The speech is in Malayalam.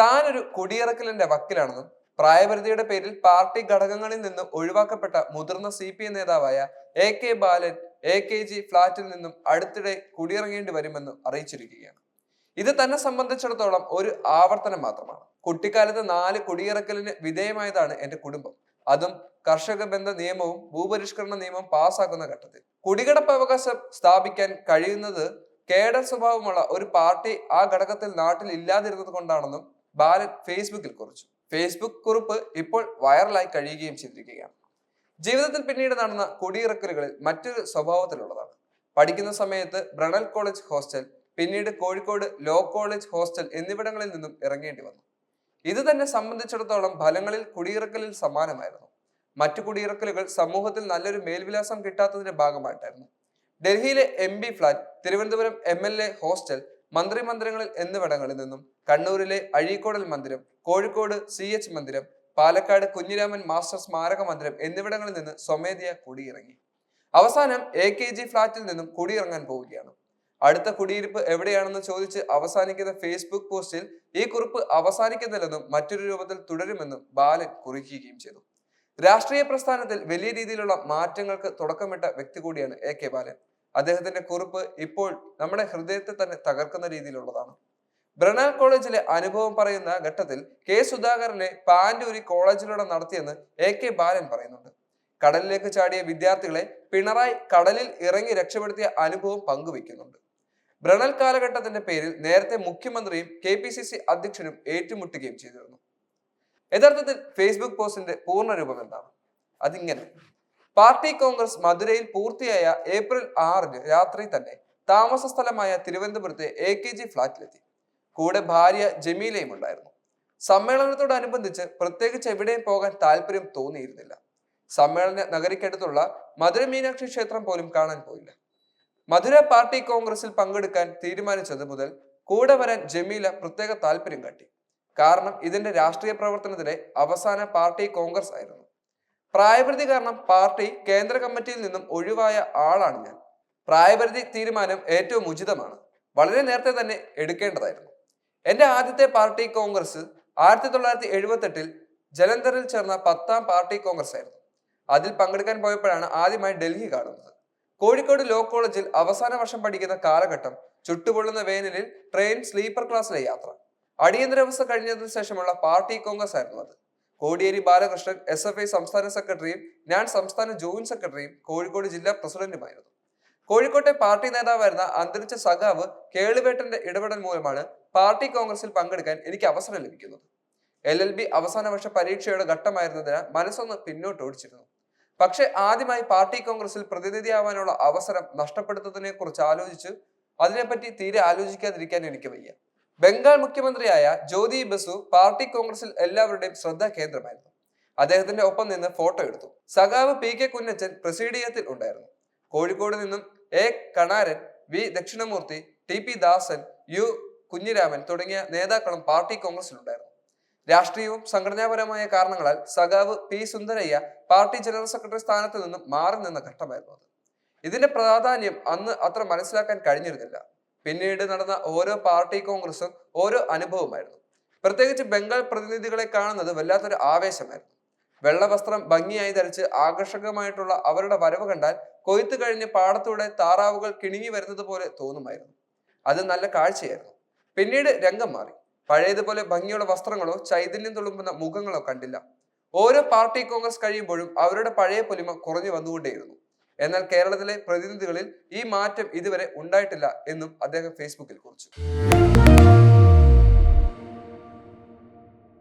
താനൊരു കുടിയിറക്കലിന്റെ വക്കിലാണെന്നും പ്രായപരിധിയുടെ പേരിൽ പാർട്ടി ഘടകങ്ങളിൽ നിന്ന് ഒഴിവാക്കപ്പെട്ട മുതിർന്ന സി പി എം നേതാവായ A K Balan A K G ഫ്ളാറ്റിൽ നിന്നും അടുത്തിടെ കുടിയിറങ്ങേണ്ടി വരുമെന്നും അറിയിച്ചിരിക്കുകയാണ്. ഇത് തന്നെ സംബന്ധിച്ചിടത്തോളം ഒരു ആവർത്തനം മാത്രമാണ്. കുട്ടിക്കാലത്ത് നാല് കുടിയിറക്കലിന് വിധേയമായതാണ് എന്റെ കുടുംബം. അതും കർഷക ബന്ധ നിയമവും ഭൂപരിഷ്കരണ നിയമം പാസ്സാക്കുന്ന ഘട്ടത്തിൽ. കുടികിടപ്പ് അവകാശം സ്ഥാപിക്കാൻ കഴിയുന്നത് കേഡർ സ്വഭാവമുള്ള ഒരു പാർട്ടി ആ ഘടകത്തിൽ നാട്ടിൽ ഇല്ലാതിരുന്നത് കൊണ്ടാണെന്നും ബാലൻ ഫേസ്ബുക്കിൽ കുറിച്ചു. ഫേസ്ബുക്ക് കുറിപ്പ് ഇപ്പോൾ വൈറലായി കഴിയുകയും ചെയ്തിരിക്കുകയാണ്. ജീവിതത്തിൽ പിന്നീട് നടന്ന കുടിയിറക്കലുകളിൽ മറ്റൊരു സ്വഭാവത്തിലുള്ളതാണ്. പഠിക്കുന്ന സമയത്ത് ബ്രണൽ കോളേജ് ഹോസ്റ്റൽ പിന്നീട് കോഴിക്കോട് ലോ കോളേജ് ഹോസ്റ്റൽ എന്നിവിടങ്ങളിൽ നിന്നും ഇറങ്ങേണ്ടി വന്നു. ഇത് തന്നെ സംബന്ധിച്ചിടത്തോളം ഫലങ്ങളിൽ കുടിയിറക്കലിൽ സമാനമായിരുന്നു. മറ്റു കുടിയിറക്കലുകൾ സമൂഹത്തിൽ നല്ലൊരു മേൽവിലാസം കിട്ടാത്തതിന്റെ ഭാഗമായിട്ടായിരുന്നു. ഡൽഹിയിലെ M B flat Thiruvananthapuram M L A hostel മന്ത്രി മന്ദിരങ്ങളിൽ എന്നിവിടങ്ങളിൽ നിന്നും കണ്ണൂരിലെ അഴീക്കോടൽ മന്ദിരം കോഴിക്കോട് സി എച്ച് മന്ദിരം പാലക്കാട് കുഞ്ഞിരാമൻ മാസ്റ്റർ സ്മാരക മന്ദിരം എന്നിവിടങ്ങളിൽ നിന്ന് സ്വമേധയ കുടിയിറങ്ങി. അവസാനം എ കെ ജി ഫ്ളാറ്റിൽ നിന്നും കുടിയിറങ്ങാൻ പോവുകയാണ്. അടുത്ത കുടിയിരിപ്പ് എവിടെയാണെന്ന് ചോദിച്ച് അവസാനിക്കുന്ന ഫേസ്ബുക്ക് പോസ്റ്റിൽ ഈ കുറിപ്പ് അവസാനിക്കുന്നില്ലെന്നും മറ്റൊരു രൂപത്തിൽ തുടരുമെന്നും ബാലൻ കുറിക്കുകയും ചെയ്തു. രാഷ്ട്രീയ പ്രസ്ഥാനത്തിൽ വലിയ രീതിയിലുള്ള മാറ്റങ്ങൾക്ക് തുടക്കമിട്ട വ്യക്തി കൂടിയാണ് എ കെ ബാലൻ. അദ്ദേഹത്തിന്റെ കുറിപ്പ് ഇപ്പോൾ നമ്മുടെ ഹൃദയത്തെ തന്നെ തകർക്കുന്ന രീതിയിലുള്ളതാണ്. ബ്രണാൽ കോളേജിലെ അനുഭവം പറയുന്ന ഘട്ടത്തിൽ കെ സുധാകരനെ പാൻഡൂരി കോളേജിലൂടെ നടത്തിയെന്ന് എ കെ ബാലൻ പറയുന്നുണ്ട്. കടലിലേക്ക് ചാടിയ വിദ്യാർത്ഥികളെ പിണറായി കടലിൽ ഇറങ്ങി രക്ഷപ്പെടുത്തിയ അനുഭവം പങ്കുവെക്കുന്നുണ്ട് ബ്രണൽ കാലഘട്ടത്തിന്റെ പേരിൽ നേരത്തെ മുഖ്യമന്ത്രിയും കെ പി സി സി അധ്യക്ഷനും ഏറ്റുമുട്ടുകയും ചെയ്തിരുന്നു. യഥാർത്ഥത്തിൽ ഫേസ്ബുക്ക് പോസ്റ്റിന്റെ പൂർണ രൂപം എന്താണ്? അതിങ്ങനെ. പാർട്ടി കോൺഗ്രസ് മധുരയിൽ പൂർത്തിയായ ഏപ്രിൽ ആറിന് രാത്രി തന്നെ താമസ സ്ഥലമായ തിരുവനന്തപുരത്തെ എ കെ ജി ഫ്ളാറ്റിലെത്തി. കൂടെ ഭാര്യ ജമീലയും ഉണ്ടായിരുന്നു. സമ്മേളനത്തോടനുബന്ധിച്ച് പ്രത്യേകിച്ച് എവിടെയും പോകാൻ താല്പര്യം തോന്നിയിരുന്നില്ല. സമ്മേളന നഗരിക്കടുത്തുള്ള മധുര മീനാക്ഷി ക്ഷേത്രം പോലും കാണാൻ പോയില്ല. മധുര പാർട്ടി കോൺഗ്രസിൽ പങ്കെടുക്കാൻ തീരുമാനിച്ചത് മുതൽ കൂടെ വരാൻ ജമീല പ്രത്യേക താല്പര്യം കാട്ടി. കാരണം ഇതിന്റെ രാഷ്ട്രീയ പ്രവർത്തനത്തിലെ അവസാന പാർട്ടി കോൺഗ്രസ് ആയിരുന്നു. പ്രായപരിധി കാരണം പാർട്ടി കേന്ദ്ര കമ്മിറ്റിയിൽ നിന്നും ഒഴിവായ ആളാണ് ഞാൻ. പ്രായപരിധി തീരുമാനം ഏറ്റവും ഉചിതമാണ്. വളരെ നേരത്തെ തന്നെ എടുക്കേണ്ടതായിരുന്നു. എന്റെ ആദ്യത്തെ പാർട്ടി കോൺഗ്രസ് ആയിരത്തി തൊള്ളായിരത്തി എഴുപത്തി എട്ടിൽ ജലന്ധറിൽ ചേർന്ന പത്താം പാർട്ടി കോൺഗ്രസ് ആയിരുന്നു അതിൽ പങ്കെടുക്കാൻ പോയപ്പോഴാണ് ആദ്യമായി ഡൽഹി കാണുന്നത്. കോഴിക്കോട് ലോ കോളേജിൽ അവസാന വർഷം പഠിക്കുന്ന കാലഘട്ടം ചുട്ടുപൊള്ളുന്ന വേനലിൽ ട്രെയിൻ സ്ലീപ്പർ ക്ലാസ്സിലെ യാത്ര. അടിയന്തരാവസ്ഥ കഴിഞ്ഞതിന് ശേഷമുള്ള പാർട്ടി കോൺഗ്രസ് ആയിരുന്നു അത്. Kodiyeri Balakrishnan S F I സംസ്ഥാന സെക്രട്ടറിയും ഞാൻ സംസ്ഥാന ജോയിന്റ് സെക്രട്ടറിയും കോഴിക്കോട് ജില്ലാ പ്രസിഡന്റുമായിരുന്നു. കോഴിക്കോട്ടെ പാർട്ടി നേതാവായിരുന്ന അന്തരിച്ച സഖാവ് കേളുവേട്ടന്റെ ഇടപെടൽ മൂലമാണ് പാർട്ടി കോൺഗ്രസിൽ പങ്കെടുക്കാൻ എനിക്ക് അവസരം ലഭിക്കുന്നത്. എൽ എൽ ബി അവസാന വർഷ പരീക്ഷയുടെ ഘട്ടമായിരുന്നതിനാൽ മനസ്സൊന്ന് പിന്നോട്ട് ഓടിച്ചിരുന്നു പക്ഷെ ആദ്യമായി പാർട്ടി കോൺഗ്രസിൽ പ്രതിനിധിയാവാനുള്ള അവസരം നഷ്ടപ്പെടുത്തതിനെ കുറിച്ച് ആലോചിച്ച് അതിനെപ്പറ്റി തീരെ ആലോചിക്കാതിരിക്കാൻ എനിക്ക് വയ്യ. ബംഗാൾ മുഖ്യമന്ത്രിയായ ജ്യോതി ബസു പാർട്ടി കോൺഗ്രസിൽ എല്ലാവരുടെയും ശ്രദ്ധ കേന്ദ്രമായിരുന്നു. അദ്ദേഹത്തിന്റെ ഒപ്പം നിന്ന് ഫോട്ടോ എടുത്തു. സഖാവ് പി കെ കുഞ്ഞച്ചൻ പ്രസീഡിയത്തിൽ ഉണ്ടായിരുന്നു. കോഴിക്കോട് നിന്നും A Kanaran V Dakshinamoorthy T P Dasan U Kunhiraman തുടങ്ങിയ നേതാക്കളും പാർട്ടി കോൺഗ്രസിൽ ഉണ്ടായിരുന്നു. രാഷ്ട്രീയവും സംഘടനാപരമായ കാരണങ്ങളാൽ സഖാവ് P Sundarayya party general secretary സ്ഥാനത്ത് നിന്നും മാറി നിന്ന ഘട്ടമായിരുന്നു അത്. ഇതിന്റെ പ്രാധാന്യം അന്ന് അത്ര മനസ്സിലാക്കാൻ കഴിഞ്ഞിരുന്നില്ല. പിന്നീട് നടന്ന ഓരോ പാർട്ടി കോൺഗ്രസും ഓരോ അനുഭവമായിരുന്നു. പ്രത്യേകിച്ച് ബംഗാൾ പ്രതിനിധികളെ കാണുന്നത് വല്ലാത്തൊരു ആവേശമായിരുന്നു. വെള്ളവസ്ത്രം ഭംഗിയായി ധരിച്ച് ആകർഷകമായിട്ടുള്ള അവരുടെ വരവ് കണ്ടാൽ കൊയ്ത്തു കഴിഞ്ഞ് പാടത്തൂടെ താറാവുകൾ കിണിങ്ങി വരുന്നത് പോലെ തോന്നുമായിരുന്നു. അത് നല്ല കാഴ്ചയായിരുന്നു. പിന്നീട് രംഗം മാറി. പഴയതുപോലെ ഭംഗിയുള്ള വസ്ത്രങ്ങളോ ചൈതന്യം തുളുമ്പുന്ന മുഖങ്ങളോ കണ്ടില്ല. ഓരോ പാർട്ടി കോൺഗ്രസ് കഴിയുമ്പോഴും അവരുടെ പഴയ പൊലിമ കുറഞ്ഞു വന്നുകൊണ്ടേയിരുന്നു. എന്നാൽ കേരളത്തിലെ പ്രതിനിധികളിൽ ഈ മാറ്റം ഇതുവരെ ഉണ്ടായിട്ടില്ല എന്നും അദ്ദേഹം ഫേസ്ബുക്കിൽ കുറിച്ചു.